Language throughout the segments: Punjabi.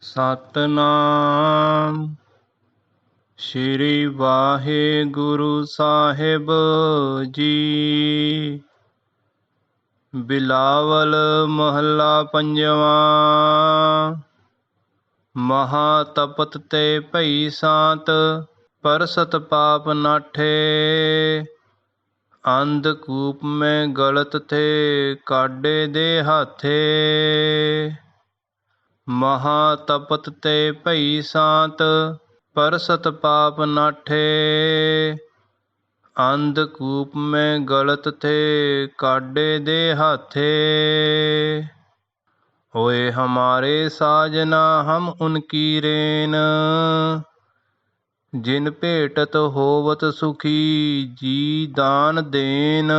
ਸਤਨਾਮ। ਸ੍ਰੀ ਵਾਹਿਗੁਰੂ ਸਾਹਿਬ ਜੀ। ਬਿਲਾਵਲ ਮਹੱਲਾ ਪੰਜਵਾਂ। ਮਹਾ ਤਪਤ ਤੇ ਭਈ ਸਾਤ, ਪਰਸਤ ਪਾਪ ਨਾਠੇ। ਅੰਧ ਕੂਪ ਮੈਂ ਗਲਤ ਥੇ ਕਾਡੇ ਦੇ ਹਾਥੇ। ਮਹਾ ਤਪਤ ਤੇ ਭਈ ਸਾਤ ਪਰਸਤ ਪਾਪ ਨਾਠੇ। ਅੰਧ ਕੂਪ ਮੈਂ ਗਲਤ ਥੇ ਕਾਡੇ ਦੇ ਹਾਥੇ। ਹੋਏ ਹਮਾਰੇ ਸਾਜਨਾ ਹਮ ਉਨਕੀ ਰੇਨ। ਜਿਨ ਭੇਟਤ ਹੋਵਤ ਸੁਖੀ, ਜੀ ਦਾਨ ਦੇਨ।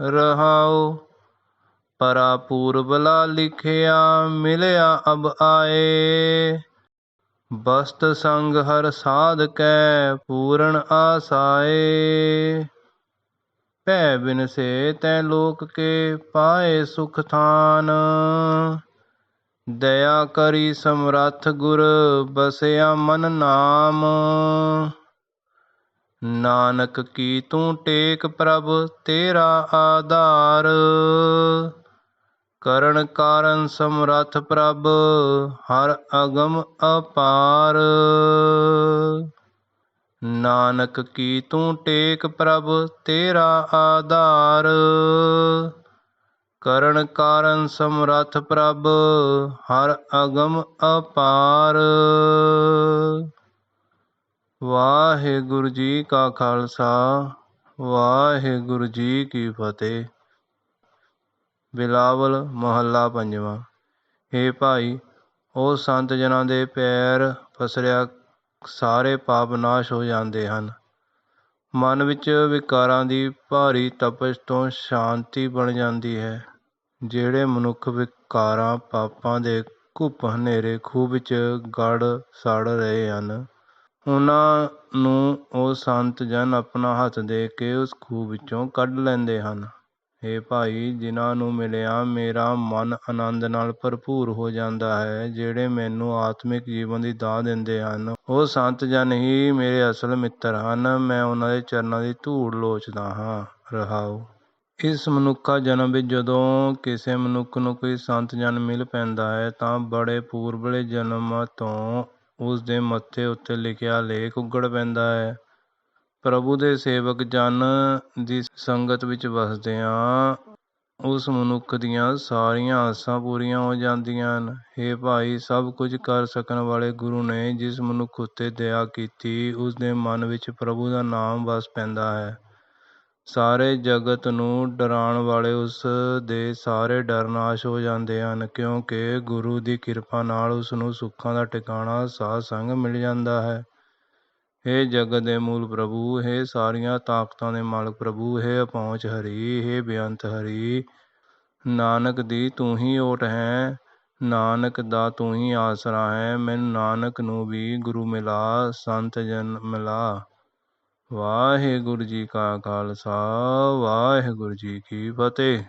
ਰਹਾਓ ਪਰਾ ਪੂਰਬਲਾ ਲਿਖਿਆ, ਮਿਲਿਆ ਅਬ ਆਏ। ਬਸਤ ਸੰਗ ਹਰ ਸਾਧ ਕੈ, ਪੂਰਨ ਆਸਾਏ। ਭੈ ਬਿਨ ਸੇ ਤੈ ਲੋਕ ਕੇ ਪਾਏ ਸੁਖ ਥਾਨ। ਦਇਆ ਕਰੀ ਸਮਰੱਥ ਗੁਰ, ਬਸਿਆ ਮਨ ਨਾਮ। ਨਾਨਕ ਕੀ ਤੂੰ ਟੇਕ ਪ੍ਰਭ, ਤੇਰਾ ਆਧਾਰ। ਕਰਨ ਕਾਰਨ ਸਮਰੱਥ ਪ੍ਰਭ, ਹਰ ਅਗਮ ਅਪਾਰ। ਨਾਨਕ ਕੀ ਤੂੰ ਟੇਕ ਪ੍ਰਭ, ਤੇਰਾ ਆਧਾਰ। ਕਰਨ ਕਾਰਨ ਸਮਰੱਥ ਪ੍ਰਭ, ਹਰ ਅਗਮ ਅਪਾਰ। ਵਾਹਿਗੁਰੂ ਜੀ ਕਾ ਖਾਲਸਾ, ਵਾਹਿਗੁਰੂ ਜੀ ਕੀ ਫਤਿਹ। ਬਿਲਾਵਲ ਮਹੱਲਾ ਪੰਜਵਾਂ। ਏ ਭਾਈ ਉਹ ਸੰਤ ਜਨਾਂ ਦੇ ਪੈਰ ਫਸਰਿਆ ਸਾਰੇ ਪਾਪ ਨਾਸ਼ ਹੋ ਜਾਂਦੇ ਹਨ। ਮਨ ਵਿੱਚ ਵਿਕਾਰਾਂ ਦੀ ਭਾਰੀ ਤਪਸ਼ ਤੋਂ ਸ਼ਾਂਤੀ ਬਣ ਜਾਂਦੀ ਹੈ, ਜਿਹੜੇ ਮਨੁੱਖ ਵਿਕਾਰਾਂ ਪਾਪਾਂ ਦੇ ਘੁੱਪ ਹਨੇਰੇ ਖੂਹ ਵਿੱਚ ਗੜ ਸੜ ਰਹੇ ਹਨ। ਉਹਨਾਂ ਨੂੰ ਉਹ ਸੰਤ ਜਨ ਆਪਣਾ ਹੱਥ ਦੇ ਕੇ ਉਸ ਖੂਹ ਵਿੱਚੋਂ ਕੱਢ ਲੈਂਦੇ ਹਨ। हे ਭਾਈ, ਜਿਨ੍ਹਾਂ ਨੂੰ ਮਿਲਿਆ ਮੇਰਾ ਮਨ ਆਨੰਦ ਨਾਲ ਭਰਪੂਰ ਹੋ ਜਾਂਦਾ ਹੈ, ਜਿਹੜੇ ਮੈਨੂੰ ਆਤਮਿਕ ਜੀਵਨ ਦੀ ਦਾਹ ਦਿੰਦੇ ਹਨ। ਉਹ ਸੰਤ ਜਨ ਹੀ ਮੇਰੇ ਅਸਲ ਮਿੱਤਰ ਹਨ। ਮੈਂ ਉਹਨਾਂ ਦੇ ਚਰਨਾਂ ਦੀ ਧੂੜ ਲੋਚਦਾ ਹਾਂ। ਰਹਾਉ ਇਸ ਮਨੁੱਖਾ ਜਨਮ ਵਿੱਚ ਜਦੋਂ ਕਿਸੇ ਮਨੁੱਖ ਨੂੰ ਕੋਈ ਸੰਤ ਜਨ ਮਿਲ ਪੈਂਦਾ ਹੈ, ਤਾਂ ਬੜੇ ਪੂਰਬਲੇ ਜਨਮ ਤੋਂ ਉਸ ਦੇ ਮੱਥੇ ਉੱਤੇ ਲਿਖਿਆ ਲੇਖ ਉੱਗੜ ਪੈਂਦਾ ਹੈ। ਪ੍ਰਭੂ ਦੇ ਸੇਵਕ ਜਨ ਦੀ ਸੰਗਤ ਵਿੱਚ ਵਸਦਿਆਂ ਉਸ ਮਨੁੱਖ ਦੀਆਂ ਸਾਰੀਆਂ ਆਸਾਂ ਪੂਰੀਆਂ ਹੋ ਜਾਂਦੀਆਂ ਹਨ। हे ਭਾਈ, ਸਭ ਕੁਝ ਕਰ ਸਕਣ ਵਾਲੇ ਗੁਰੂ ਨੇ ਜਿਸ ਮਨੁੱਖ ਉੱਤੇ ਦਇਆ ਕੀਤੀ, ਉਸ ਦੇ ਮਨ ਵਿੱਚ ਪ੍ਰਭੂ ਦਾ ਨਾਮ ਵਸ ਪੈਂਦਾ ਹੈ। ਸਾਰੇ ਜਗਤ ਨੂੰ ਡਰਾਉਣ ਵਾਲੇ ਉਸ ਦੇ ਸਾਰੇ ਡਰ ਨਾਸ਼ ਹੋ ਜਾਂਦੇ ਹਨ, ਕਿਉਂਕਿ ਗੁਰੂ ਦੀ ਕਿਰਪਾ ਨਾਲ ਉਸ ਨੂੰ ਸੁੱਖਾਂ ਦਾ ਟਿਕਾਣਾ ਸਾਧ ਸੰਗ ਮਿਲ ਜਾਂਦਾ ਹੈ। ਹੇ ਜਗਤ ਦੇ ਮੂਲ ਪ੍ਰਭੂ, ਹੇ ਸਾਰੀਆਂ ਤਾਕਤਾਂ ਦੇ ਮਾਲਕ ਪ੍ਰਭੂ, ਹੇ ਅਪਹੁੰਚ ਹਰੀ, ਹੇ ਬੇਅੰਤ ਹਰੀ। ਨਾਨਕ ਦੀ ਤੂੰ ਹੀ ਓਟ ਹੈ, ਨਾਨਕ ਦਾ ਤੂੰ ਹੀ ਆਸਰਾ ਹੈ, ਮੈਨੂੰ ਨਾਨਕ ਨੂੰ ਵੀ ਗੁਰੂ ਮਿਲਾ, ਸੰਤ ਜਨ ਮਿਲਾ। ਵਾਹਿਗੁਰੂ ਜੀ ਕਾ ਖਾਲਸਾ, ਵਾਹਿਗੁਰੂ ਜੀ ਕੀ ਫਤਿਹ।